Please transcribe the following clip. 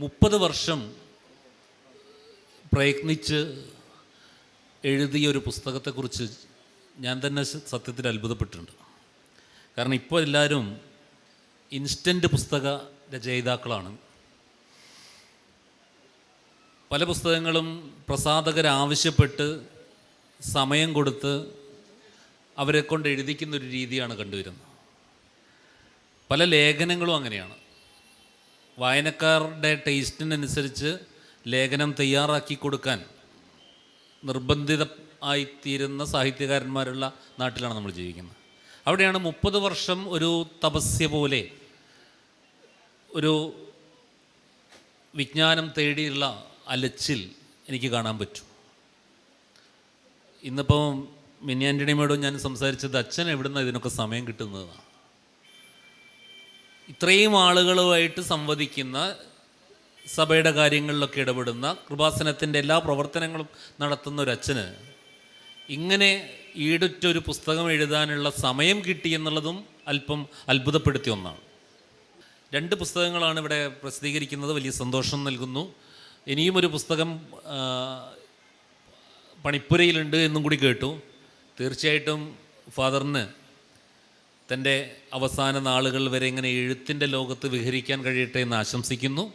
മുപ്പത് വർഷം പ്രയത്നിച്ച് എഴുതിയ ഒരു പുസ്തകത്തെക്കുറിച്ച് ഞാൻ തന്നെ സത്യത്തിൽ അത്ഭുതപ്പെട്ടിട്ടുണ്ട്. കാരണം ഇപ്പോൾ എല്ലാവരും ഇൻസ്റ്റന്റ് പുസ്തക രചയിതാക്കളാണ്. പല പുസ്തകങ്ങളും പ്രസാധകരാവശ്യപ്പെട്ട് സമയം കൊടുത്ത് അവരെ കൊണ്ട് എഴുതിക്കുന്ന ഒരു രീതിയാണ് കണ്ടുവരുന്നത്. പല ലേഖനങ്ങളും അങ്ങനെയാണ്. വായനക്കാരുടെ ടേസ്റ്റിനനുസരിച്ച് ലേഖനം തയ്യാറാക്കി കൊടുക്കാൻ നിർബന്ധിത ആയിത്തീരുന്ന സാഹിത്യകാരന്മാരുള്ള നാട്ടിലാണ് നമ്മൾ ജീവിക്കുന്നത്. അവിടെയാണ് മുപ്പത് വർഷം ഒരു തപസ്യ പോലെ ഒരു വിജ്ഞാനം തേടിയുള്ള അലച്ചിൽ എനിക്ക് കാണാൻ പറ്റും. ഇന്നിപ്പം മിനി ആന്റണിയോടും ഞാൻ സംസാരിച്ചത് അച്ഛൻ എവിടുന്ന ഇതിനൊക്കെ സമയം കിട്ടുന്നതാണ് ഇത്രയും ആളുകളുമായിട്ട് സംവദിക്കുന്ന സഭയുടെ കാര്യങ്ങളിലൊക്കെ ഇടപെടുന്ന കൃപാസനത്തിന്റെ എല്ലാ പ്രവർത്തനങ്ങളും നടത്തുന്ന ഒരു അച്ഛന് ഇങ്ങനെ ഈടുറ്റൊരു പുസ്തകം എഴുതാനുള്ള സമയം കിട്ടി എന്നുള്ളതും അല്പം അത്ഭുതപ്പെടുത്തിയ ഒന്നാണ്. രണ്ട് പുസ്തകങ്ങളാണ് ഇവിടെ പ്രസിദ്ധീകരിക്കുന്നത്. വലിയ സന്തോഷം നൽകുന്നു. ഇനിയും ഒരു പുസ്തകം പണിപ്പുരയിലുണ്ട് എന്നും കൂടി കേട്ടു. തീർച്ചയായിട്ടും ഫാദറിന് തന്റെ അവസാന നാളുകൾ വരെ ഇങ്ങനെ എഴുത്തിന്റെ ലോകത്ത് വിഹരിക്കാൻ കഴിയട്ടെ എന്ന് ആശംസിക്കുന്നു.